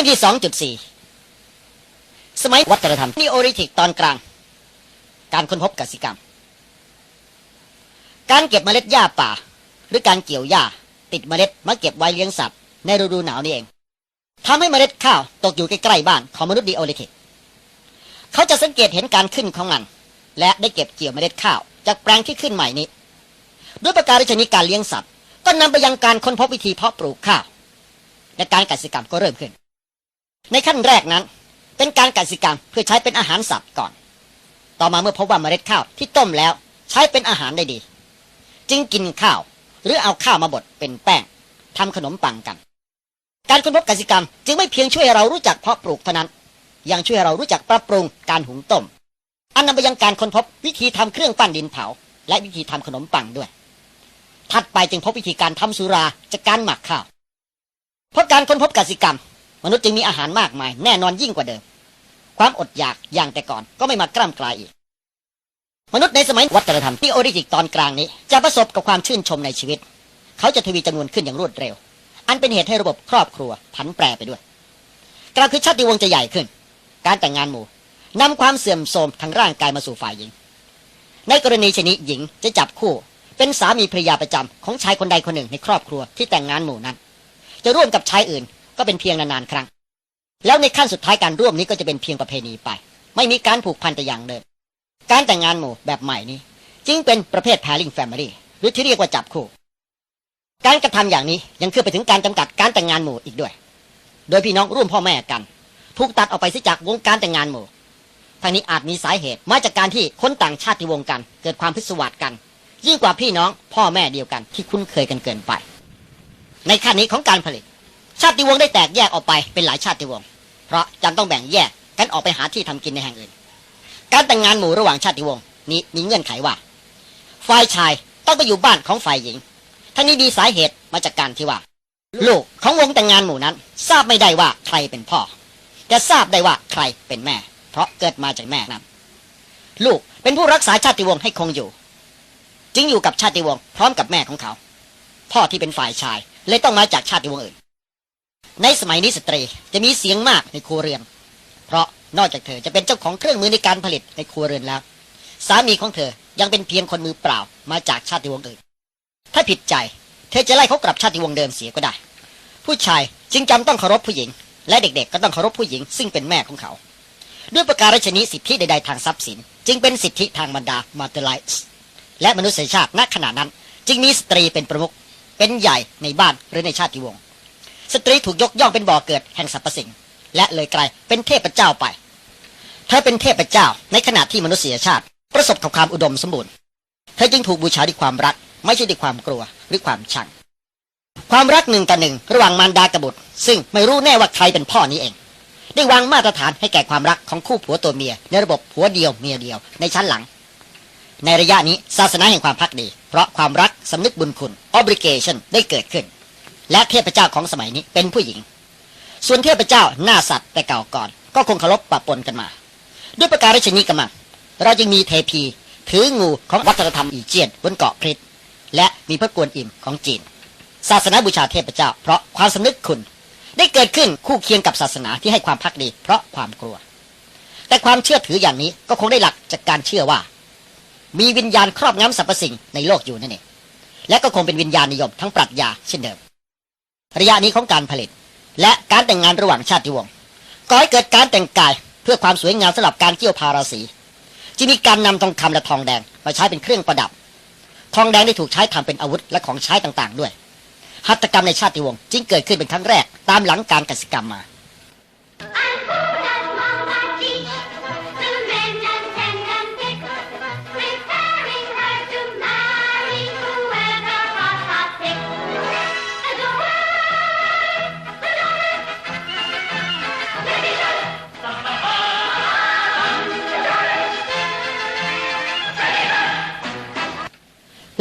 รื่องที่สองจุดสี่สมัยวัฒนธรรมนีโอริทิกตอนกลาง การค้นพบกสิกรรม การเก็บเมล็ดหญ้าป่า หรือการเกี่ยวหญ้า ติดเมล็ดมาเก็บไว้เลี้ยงสัตว์ ในฤดูหนาวนี่เองทำให้เมล็ดข้าวตกอยู่ใกล้ๆบ้านของมนุษย์ดีโอริทิกเขาจะสังเกตเห็นการขึ้นของมัน และได้เก็บเกี่ยวเมล็ดข้าว จากแปลงที่ขึ้นใหม่นี้ ด้วยประการชนิดการเลี้ยงสัตว์ ก็นำไปยังการค้นพบวิธีเพาะปลูกข้าวและการกสิกรรมก็เริ่มขึ้น ในขั้นแรกนั้น เป็นการกสิกรรมเพื่อใช้เป็นอาหารสัตว์ก่อน ต่อมาเมื่อพบว่าเมล็ดข้าวที่ต้มแล้วใช้เป็นอาหารได้ดี จึงกินข้าว หรือเอาข้าวมาบดเป็นแป้งทำขนมปังกัน การค้นพบกสิกรรมจึงไม่เพียงช่วยเรารู้จักเพาะปลูกเท่านั้น ยังช่วยเรารู้จักปรับปรุงการหุงต้ม อันนำไปยังการค้นพบวิธีทำเครื่องปั้นดินเผา และวิธีทำขนมปังด้วย ถัดไปจึงพบวิธีการทำสุราจากการหมักข้าวเพราะการค้นพบกสิกรรม มนุษย์จึงมีอาหารมากมาย แน่นอนยิ่งกว่าเดิม ความอดอยากอย่างแต่ก่อนก็ไม่มากล้ำกลายอีก มนุษย์ในสมัยวัฒนธรรมที่โอริจิกตอนกลางนี้ จะประสบกับความชื่นชมในชีวิต เขาจะทวีจำนวนขึ้นอย่างรวดเร็ว อันเป็นเหตุให้ระบบครอบครัวผันแปรไปด้วยกล่าวคือชาติวงศ์จะใหญ่ขึ้น การแต่งงานหมู่นำความเสื่อมโทรมทางร่างกายมาสู่ฝ่ายหญิง ในกรณีชนิดหญิงจะจับคู่ เป็นสามีภรรยาประจำของชายคนใดคนหนึ่งในครอบครัวที่แต่งงานหมู่นั้น จะร่วมกับชายอื่น ก็เป็นเพียงนานๆครั้ง แล้วในขั้นสุดท้ายการร่วมนี้ก็จะเป็นเพียงประเพณีไป ไม่มีการผูกพันแต่อย่างเดิม การแต่งงานหมู่แบบใหม่นี้ จึงเป็นประเภท pairing family หรือที่เรียกว่าจับคู่ การกระทำอย่างนี้ยังคือไปถึงการจำกัดการแต่งงานหมู่อีกด้วย โดยพี่น้องร่วมพ่อแม่กันถูกตัดออกไปเสียจากวงการแต่งงานหมู่ทางนี้อาจมีสาเหตุมาจากการที่คนต่างชาติวงกันเกิดความพิศวาสกัน ยิ่งกว่าพี่น้องพ่อแม่เดียวกันที่คุ้นเคยกันเกินไป ในขั้นนี้ของการผลิต ชาติวงศ์ได้แตกแยกออกไปเป็นหลายชาติวงศ์เพราะจำต้องแบ่งแยกกันออกไปหาที่ทำกินในแห่งอื่น การแต่งงานหมู่ระหว่างชาติวงศ์นี้มีเงื่อนไขว่าฝ่ายชายต้องไปอยู่บ้านของฝ่ายหญิงทั้งนี้มีสาเหตุมาจากการที่ว่า ลูกของวงแต่งงานหมู่นั้น ทราบไม่ได้ว่าใครเป็นพ่อ แต่ทราบได้ว่าใครเป็นแม่ เพราะเกิดมาจากแม่นั้นลูกเป็นผู้รักษาชาติวงศ์ให้คงอยู่ จึงอยู่กับชาติวงศ์พร้อมกับแม่ของเขา พ่อที่เป็นฝ่ายชายเลยต้องมาจากชาติวงศ์อื่น ในสมัยนี้สตรีจะมีเสียงมากในครัวเรือน เพราะนอกจากเธอจะเป็นเจ้าของเครื่องมือในการผลิตในครัวเรือนแล้ว สามีของเธอยังเป็นเพียงคนมือเปล่ามาจากชาติวงศ์อื่น ถ้าผิดใจ เธอจะไล่เขากลับชาติวงศ์เดิมเสียก็ได้ ผู้ชายจึงจำต้องเคารพผู้หญิง และเด็กๆ ก็ต้องเคารพผู้หญิง ซึ่งเป็นแม่ของเขา ด้วยประการฉนี้สิทธิใดๆทางทรัพย์สิน จึงเป็นสิทธิทางบรรดามาเตอร์ไลส์และมนุษยชาติณขณะนั้น จึงมีสตรีเป็นประมุขเป็นใหญ่ในบ้านหรือในชาติวงศ์ สตรีถูกยกย่องเป็นบ่อเกิดแห่งสรรพสิ่ง และเลยกลายเป็นเทพเจ้าไป เธอเป็นเทพเจ้าในขณะที่มนุษยชาติ ประสบกับความอุดมสมบูรณ์เธอจึงถูกบูชาด้วยความรัก ไม่ใช่ด้วยความกลัวหรือความชัง ความรักหนึ่งต่อหนึ่งระหว่างมารดากับบุตร ซึ่งไม่รู้แน่ว่าใครเป็นพ่อนี้เอง ได้วางมาตรฐานให้แก่ความรักของคู่ผัวตัวเมีย ในระบบผัวเดียวเมียเดียวในชั้นหลัง ในระยะนี้ศาสนาแห่งความพักดี เพราะความรักสำนึกบุญคุณ obligation ได้เกิดขึ้น และเทพเจ้าของสมัยนี้เป็นผู้หญิง ส่วนเทพเจ้าหน้าสัตว์แต่เก่าก่อน ก็คงเคารพปะปนกันมา ด้วยประการชนีกำมังเราจึงมีเทพี ถืองูของวัฒนธรรมอีเจียนบนเกาะคริตและมีพระกวนอิมของจีน ศาสนาบูชาเทพเจ้า เพราะความสำนึกคุณ ได้เกิดขึ้นคู่เคียงกับศาสนาที่ให้ความพักดี เพราะความกลัว แต่ความเชื่อถืออย่างนี้ก็คงได้หลักจากการเชื่อว่า มีวิญญาณครอบงำสรรพสิ่งในโลกอยู่นั่นเองและก็คงเป็นวิญญาณนิยมทั้งปรัชญาเช่นเดิม ระยะนี้ของการผลิต และการแต่งงานระหว่างชาติวงศ์ก่อให้เกิดการแต่งกายเพื่อความสวยงามสำหรับการเกี่ยวพาราศีจึงมีการนำทองคำและทองแดงมาใช้เป็นเครื่องประดับ ทองแดงได้ถูกใช้ทำเป็นอาวุธและของใช้ต่างๆ ด้วย หัตถกรรมในชาติวงศ์จึงเกิดขึ้นเป็นครั้งแรกตามหลังการกสิกรรมมา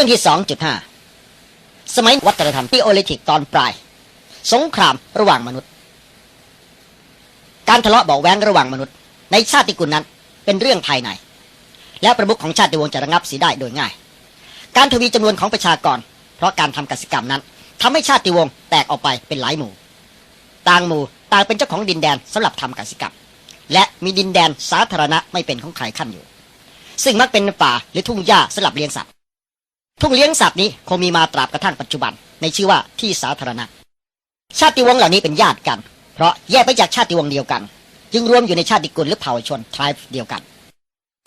รื่องที่ 2.5 สมัยวัฒนธรรมที่โอลิทิกตอนปลาย สงครามระหว่างมนุษย์ การทะเลาะเบาะแว้งระหว่างมนุษย์ ในชาติกุลนั้นเป็นเรื่องภายใน และประมุขของชาติวงศ์จะระงับสีได้โดยง่าย การทวีจำนวนของประชากร เพราะการทำกสิกรรมนั้นทำให้ชาติวงศ์แตกออกไปเป็นหลายหมู่ ต่างหมู่ต่างเป็นเจ้าของดินแดนสำหรับทำกสิกรรม และมีดินแดนสาธารณะไม่เป็นของใครขั้นอยู่ ซึ่งมักเป็นป่าหรือทุ่งหญ้าสำหรับเลี้ยงสัตว์ ทุ่งเลี้ยงสัตว์นี้คงมีมาตราบกระทั่งปัจจุบัน ในชื่อว่าที่สาธารณะ ชาติวงศ์เหล่านี้เป็นญาติกัน เพราะแยกไปจากชาติวงศ์เดียวกัน จึงรวมอยู่ในชาติกุลหรือเผ่าชนทริเดียวกัน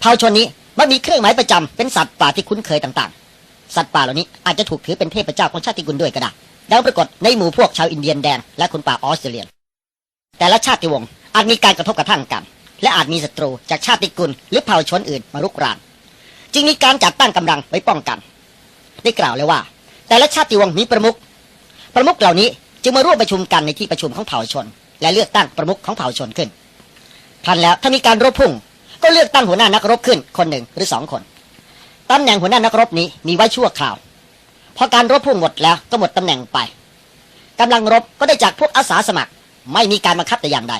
เผ่าชนนี้มันมีเครื่องหมายประจำเป็นสัตว์ป่าที่คุ้นเคยต่างๆ สัตว์ป่าเหล่านี้อาจจะถูกถือเป็นเทพเจ้าของชาติกุลด้วยก็ได้ดังปรากฏในหมู่พวกชาวอินเดียนแดงและคนป่าออสเตรเลียนแต่ละชาติวงศ์อาจมีการกระทบกระทั่งกัน และอาจมีศัตรูจากชาติกุลหรือเผ่าชนอื่นมารุกรานจึงมีการจัดตั้งกำลังไว้ป้องกัน ได้กล่าวเลยว่า แต่ละชาติวงศ์มีประมุขประมุขเหล่านี้จึงมาร่วมประชุมกันในที่ประชุมของเผ่าชน และเลือกตั้งประมุขของเผ่าชนขึ้นพันแล้วถ้ามีการรบพุ่ง ก็เลือกตั้งหัวหน้านักรบขึ้นคนหนึ่งหรือสองคนตำแหน่งหัวหน้านักรบนี้มีไว้ชั่วคราวพอการรบพุ่งหมดแล้วก็หมดตำแหน่งไปกำลังรบก็ได้จากพวกอาสาสมัคร ไม่มีการบังคับแต่อย่างใด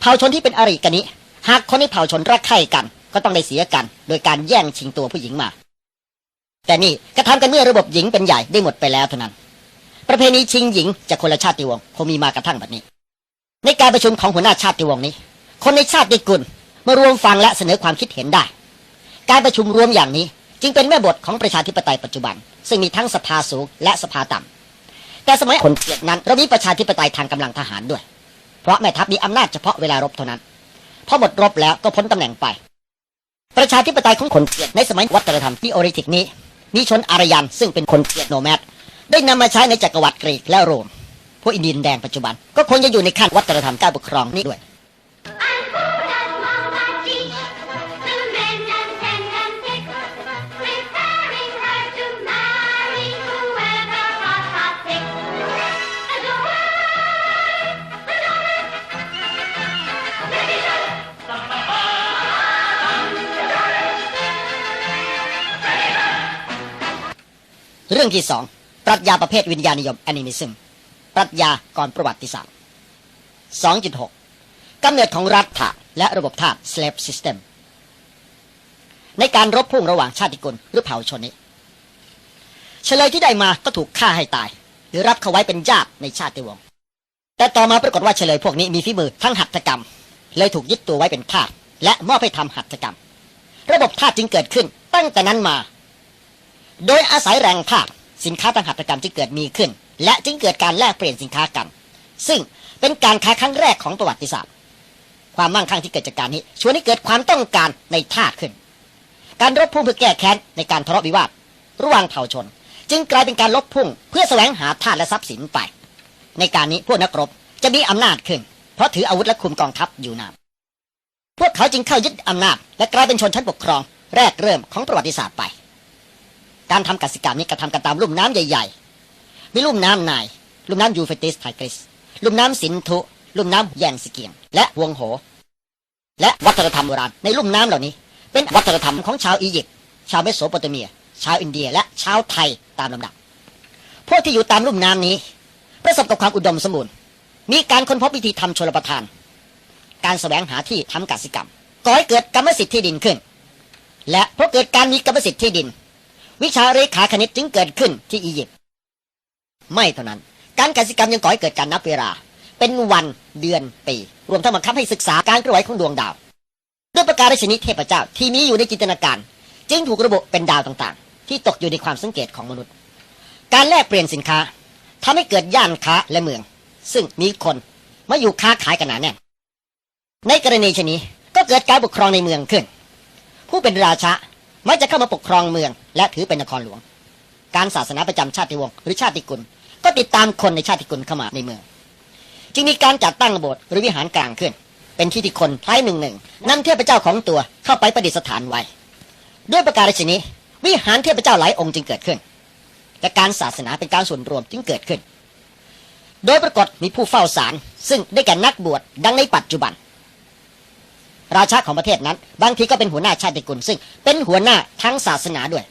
เผ่าชนที่เป็นอริกันนี้ หากคนในเผ่าชนรักใคร่กัน ก็ต้องได้เสียกัน โดยการแย่งชิงตัวผู้หญิงมา แต่นี่กระทำกันเมื่อระบบหญิงเป็นใหญ่ได้หมดไปแล้วเท่านั้น ประเพณีชิงหญิงจากคนละชาติวงศ์คงมีมากระทั่งแบบนี้ ในการประชุมของหัวหน้าชาติวงศ์นี้ คนในชาติกุลมารวมฟังและเสนอความคิดเห็นได้ การประชุมรวมอย่างนี้ จึงเป็นแม่บทของประชาธิปไตยปัจจุบัน ซึ่งมีทั้งสภาสูงและสภาต่ำแต่สมัยคนเกียรตินั้นเรามีประชาธิปไตยทางกำลังทหารด้วย เพราะแม่ทัพมีอำนาจเฉพาะเวลารบเท่านั้นพอหมดรบแล้วก็พ้นตำแหน่งไป ประชาธิปไตยของคนเกียรติในสมัยวัฒนธรรมที่โอริทิกนี้ นิชนอารยันซึ่งเป็นคนเกียรโนแมดได้นำมาใช้ในจักรวรรดิกรีกและโรม พวกอินเดียนแดงปัจจุบัน ก็คงจะอยู่ในขั้นวัฒนธรรมการปกครองนี้ด้วย เรื่องที่สองปรัชญาประเภทวิญญาณนิยมแอนิมิซึมปรัชญาก่อนประวัติศาสตร์ 2.6กำเนิดของรัฐะและระบบทาส slave system ในการรบพุ่งระหว่างชาติกุลหรือเผ่าชนนี้ เฉลยที่ได้มาก็ถูกฆ่าให้ตาย หรือรับเขาไว้เป็นญาติในชาติวงศ์แต่ต่อมาปรากฏว่าเฉลยพวกนี้มีฝีมือทั้งหัตถกรรม เลยถูกยึดตัวไว้เป็นทาสและมอบให้ทำหัตถกรรม ระบบทาสจึงเกิดขึ้น ตั้งแต่นั้นมา โดยอาศัยแรงทาสสินค้าทางหัตถกรรมจึงเกิดมีขึ้น และจึงเกิดการแลกเปลี่ยนสินค้ากัน ซึ่งเป็นการค้าครั้งแรกของประวัติศาสตร์ ความมั่งคั่งที่เกิดจากการนี้ชวนให้เกิดความต้องการในทาสขึ้น การรบพุ่งเพื่อแก้แค้นในการทะเลาะวิวาทระหว่างเผ่าชน จึงกลายเป็นการลบพุ่งเพื่อแสวงหาทาสและทรัพย์สินไป ในการนี้พวกนักรบจะมีอำนาจขึ้น เพราะถืออาวุธและคุมกองทัพอยู่นานพวกเขาจึงเข้ายึดอำนาจ และกลายเป็นชนชั้นปกครอง แรกเริ่มของประวัติศาสตร์ไป การทำกสิกรรมนี้กระทำกันตามลุ่มน้ำใหญ่ๆ มีลุ่มน้ำไนาย ลุ่มน้ำยูเฟติสไทกริส ลุ่มน้ำสินธุ ลุ่มน้ำแยงสเกียง และฮวงโห และวัฒนธรรมโบราณในลุ่มน้ำเหล่านี้ เป็นวัฒนธรรมของชาวอียิปต์ ชาวเมโสโปเตเมีย ชาวอินเดีย และชาวไทยตามลำดับ พวกที่อยู่ตามลุ่มน้ำนี้ ประสบกับความอุดมสมบูรณ์ มีการค้นพบวิธีทำชลประทาน การแสวงหาที่ทำกสิกรรม ก่อให้เกิดกรรมสิทธิ์ที่ดินขึ้น และเพราะเกิดการมีกรรมสิทธิ์ที่ดิน วิชาเรขาคณิตจึงเกิดขึ้นที่อียิปต์ไม่เท่านั้น การกสิกรรมยังก่อให้เกิดการนับเวลา เป็นวันเดือนปี รวมทั้งบังคับให้ศึกษาการเคลื่อนไหวของดวงดาว ด้วยประการชนิดเทพเจ้าที่มีอยู่ในจินตนาการ จึงถูกระบุเป็นดาวต่างๆ ที่ตกอยู่ในความสังเกตของมนุษย์ การแลกเปลี่ยนสินค้าทำให้เกิดย่านค้าและเมือง ซึ่งมีคนมาอยู่ค้าขายกันหนาแน่นในกรณีชนี้ก็เกิดการปกครองในเมืองขึ้น ผู้เป็นราชา มักจะเข้ามาปกครองเมือง และถือเป็นนครหลวง การศาสนาประจำชาติวงศ์หรือชาติกุล ก็ติดตามคนในชาติกุลเข้ามาในเมือง จึงมีการจัดตั้งโบสถ์หรือวิหารกลางขึ้น เป็นที่ที่คนคล้ายหนึ่งหนึ่งนำเทพเจ้าของตัวเข้าไปประดิษฐานไว้ ด้วยประการฉนี้ วิหารเทพเจ้าหลายองค์จึงเกิดขึ้น และการศาสนาเป็นการส่วนรวมจึงเกิดขึ้น โดยปรากฏมีผู้เฝ้าศาลซึ่งได้แก่นักบวชดังในปัจจุบัน ราชาของประเทศนั้น บางทีก็เป็นหัวหน้าชาติกุลซึ่ง เป็นหัวหน้าทั้งศาสนาด้วย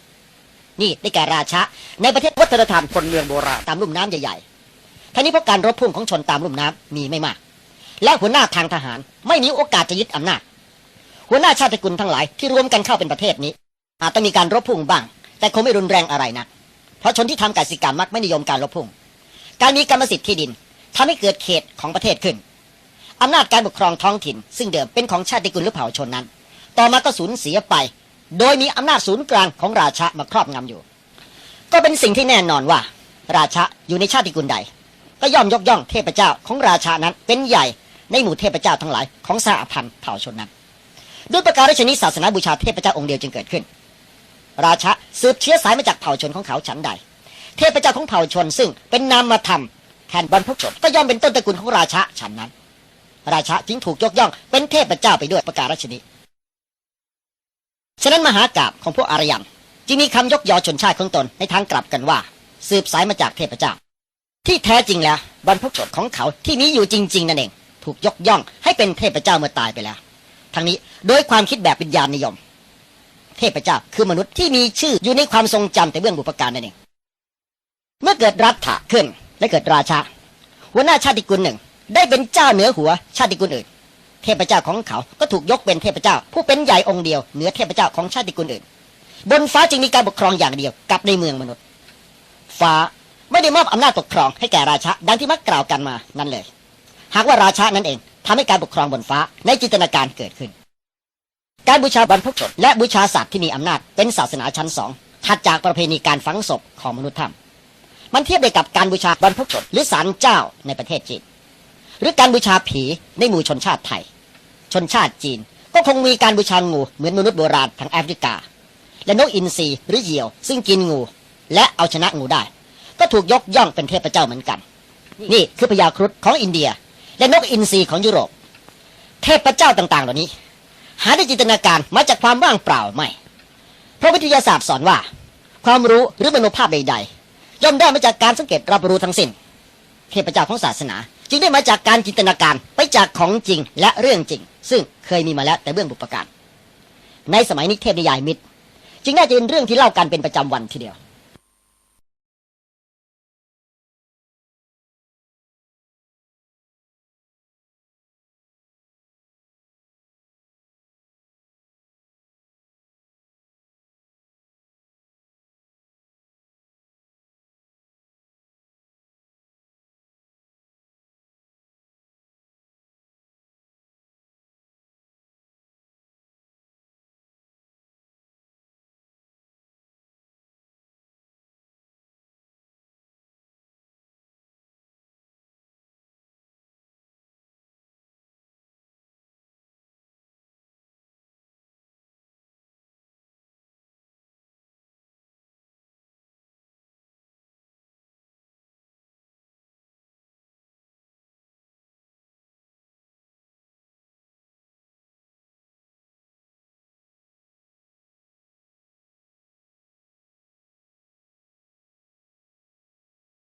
นี่ได้แก่ราชาในประเทศวัฒนธรรมคนเมืองโบราณตามลุ่มน้ำใหญ่ๆท่านี้เพราะการรบพุ่งของชนตามลุ่มน้ำมีไม่มาก และหัวหน้าทางทหารไม่มีโอกาสจะยึดอำนาจ หัวหน้าชาติกุลทั้งหลายที่รวมกันเข้าเป็นประเทศนี้ อาจต้องมีการรบพุ่งบ้าง แต่คงไม่รุนแรงอะไรนะเพราะชนที่ทำกสิกรรมมักไม่นิยมการรบพุ่ง การมีกรรมสิทธิ์ที่ดินทำให้เกิดเขตของประเทศขึ้น อำนาจการปกครองท้องถิ่น ซึ่งเดิมเป็นของชาติกุลหรือเผ่าชนนั้น ต่อมาก็สูญเสียไป โดยมีอำนาจศูนย์กลางของราชามาครอบงำอยู่ ก็เป็นสิ่งที่แน่นอนว่า ราชาอยู่ในชาติกุลใด ก็ย่อมยกย่องเทพเจ้าของราชานั้นเป็นใหญ่ในหมู่เทพเจ้าทั้งหลายของสหพันธ์เผ่าชนนั้นด้วยประการราชนี้ศาสนาบูชาเทพเจ้าองค์เดียวจึงเกิดขึ้น ราชาสืบเชื้อสายมาจากเผ่าชนของเขาฉันใด เทพเจ้าของเผ่าชนซึ่งเป็นนามธรรมแทนบรรพชนก็ย่อมเป็นต้นตระกูลของราชาฉันนั้น ราชาจึงถูกยกย่อง เป็นเทพเจ้าไปด้วยประการราชนี้ฉะนั้นมหากราบของพวกอารยันจึงมีคำยกยอชนชาติของตนในทางกลับกันว่า สืบสายมาจากเทพเจ้า ที่แท้จริงแล้วบรรพชนของเขาที่มีอยู่จริง ๆ นั่นเอง ถูกยกย่องให้เป็นเทพเจ้าเมื่อตายไปแล้ว ทั้งนี้โดยความคิดแบบวิญญาณนิยม เทพเจ้าคือมนุษย์ที่มีชื่ออยู่ในความทรงจำแต่เบื้องบุพการนั่นเอง เมื่อเกิดรัฐะขึ้นและเกิดราชาหัวหน้าชาติกุลหนึ่ง ได้เป็นเจ้าเหนือหัว ชาติกุลอื่น เทพเจ้าของเขาก็ถูกยกเป็นเทพเจ้า ผู้เป็นใหญ่องค์เดียวเหนือเทพเจ้าของชาติกุลอื่น บนฟ้าจึงมีการปกครองอย่างเดียวกับในเมืองมนุษย์ ฟ้าไม่ได้มอบอำนาจปกครองให้แก่ราชาดังที่มักกล่าวกันมานั่นเลย หากว่าราชานั่นเองทำให้การปกครองบนฟ้าในจินตนาการเกิดขึ้น การบูชาบรรพชนและบูชาสัตว์ที่มีอำนาจเป็นศาสนาชั้นสองถัดจากประเพณีการฝังศพของมนุษย์ถ้ำมันเทียบได้กับการบูชาบรรพชนหรือศาลเจ้าในประเทศจีน หรือการบูชาผีในหมู่ชนชาติไทย ชนชาติจีน ก็คงมีการบูชางูเหมือนมนุษย์โบราณทางแอฟริกา และนกอินทรีหรือเหยี่ยว ซึ่งกินงู และเอาชนะงูได้ ก็ถูกยกย่องเป็นเทพเจ้าเหมือนกัน นี่คือพญาครุฑของอินเดีย และนกอินทรีของยุโรป เทพเจ้าต่างๆ เหล่านี้ หาได้จินตนาการมาจากความว่างเปล่าไม่ เพราะวิทยาศาสตร์สอนว่า ความรู้หรือมโนภาพใดๆย่อมได้มาจากการสังเกตรับรู้ทั้งสิ้น เทพเจ้าของศาสนา จึงได้มาจากการจินตนาการไปจากของจริงและเรื่องจริง ซึ่งเคยมีมาแล้วแต่เบื้องบุปการในสมัยนิเทพนิยายมิตร จึงน่าจะเป็นเรื่องที่เล่ากันเป็นประจำวันทีเดียว